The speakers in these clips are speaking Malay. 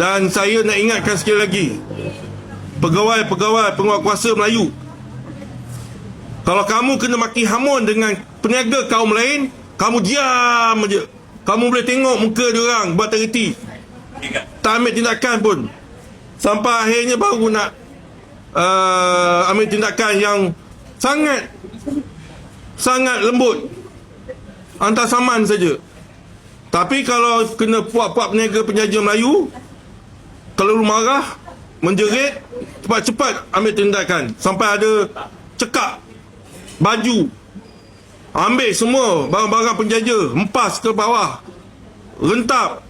Dan saya nak ingatkan sekali lagi. Pegawai-pegawai penguatkuasa Melayu. Kalau kamu kena maki hamun dengan peniaga kaum lain Kamu diam aja. Kamu boleh tengok muka dia orang buat teriti Tak ambil tindakan pun. Sampai akhirnya baru nak uh, Ambil tindakan yang Sangat Sangat lembut. Hantar saman saja. Tapi kalau kena puak-puak peniaga penjaja Melayu Kalau lu marah Menjerit Cepat-cepat ambil tindakan Sampai ada Cekak Baju Ambil semua barang-barang penjaja Empas ke bawah Rentap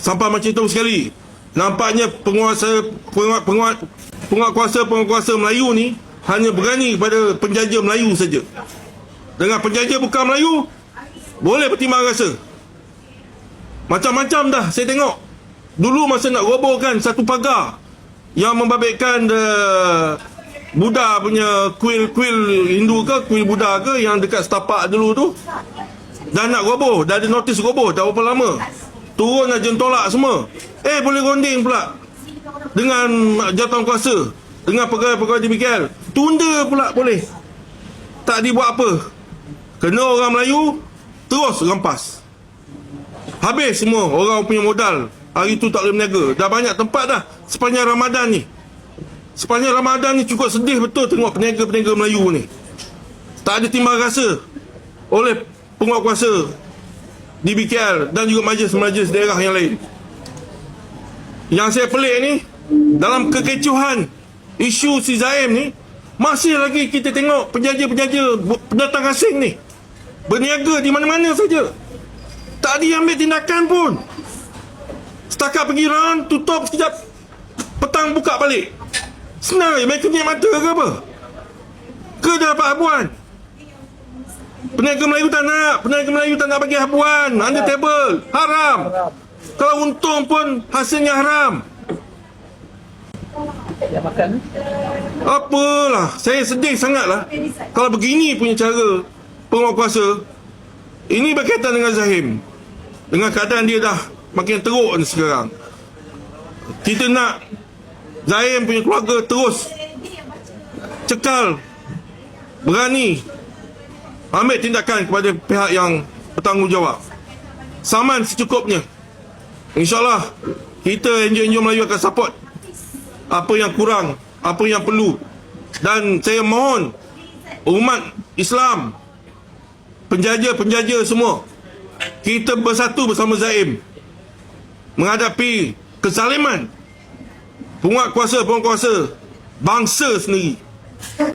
Sampai macam itu sekali Nampaknya penguasa penguat, penguat, penguatkuasa penguatkuasa Melayu ni hanya berani kepada penjaja Melayu saja. Dengan penjaja bukan Melayu boleh bertimbang rasa. Macam-macam dah saya tengok. Dulu masa nak robohkan satu pagar yang membabitkan uh, Buddha punya kuil-kuil Hindu ke kuil Buddha ke yang dekat setapak dulu tu dah nak roboh, dah ada notis roboh dah berapa lama. Turun aja tolak semua. Eh boleh ronding pula dengan jawatan kuasa dengan pegawai-pegawai di tunda pula boleh. Tak dibuat apa. Kena orang Melayu terus rampas. Habis semua orang punya modal hari tu tak boleh berniaga. Dah banyak tempat dah. Sepanjang Ramadan ni. Sepanjang Ramadan ni cukup sedih betul tengok peniaga-peniaga Melayu ni. Tak ada timbal rasa oleh penguatkuasa di BKL dan juga majlis-majlis daerah yang lain. Yang saya pelik ni dalam kekecohan isu si Zaim ni masih lagi kita tengok penjaja-penjaja pendatang asing ni. Berniaga di mana-mana saja. Tak diambil tindakan pun setakat pergi round tutup sekejap petang buka balik. Senang je mereka punya mata ke apa? Ke dah dapat habuan Peniaga Melayu tak nak Peniaga Melayu tak nak bagi habuan Under table Haram. Kalau untung pun Hasilnya haram. Makan Apalah Saya sedih sangatlah. Kalau begini punya cara Penguatkuasa Ini berkaitan dengan Zahim. Dengan keadaan dia dah Makin teruk ni sekarang. Kita nak Zahim punya keluarga terus Cekal Berani Ambil tindakan kepada pihak yang Bertanggungjawab. Saman secukupnya. InsyaAllah Kita NGO-NGO Melayu akan support Apa yang kurang Apa yang perlu. Dan saya mohon Umat Islam Penjaja-penjaja semua Kita bersatu bersama Zaim Menghadapi Kesaliman. Penguat kuasa-penguat kuasa Bangsa sendiri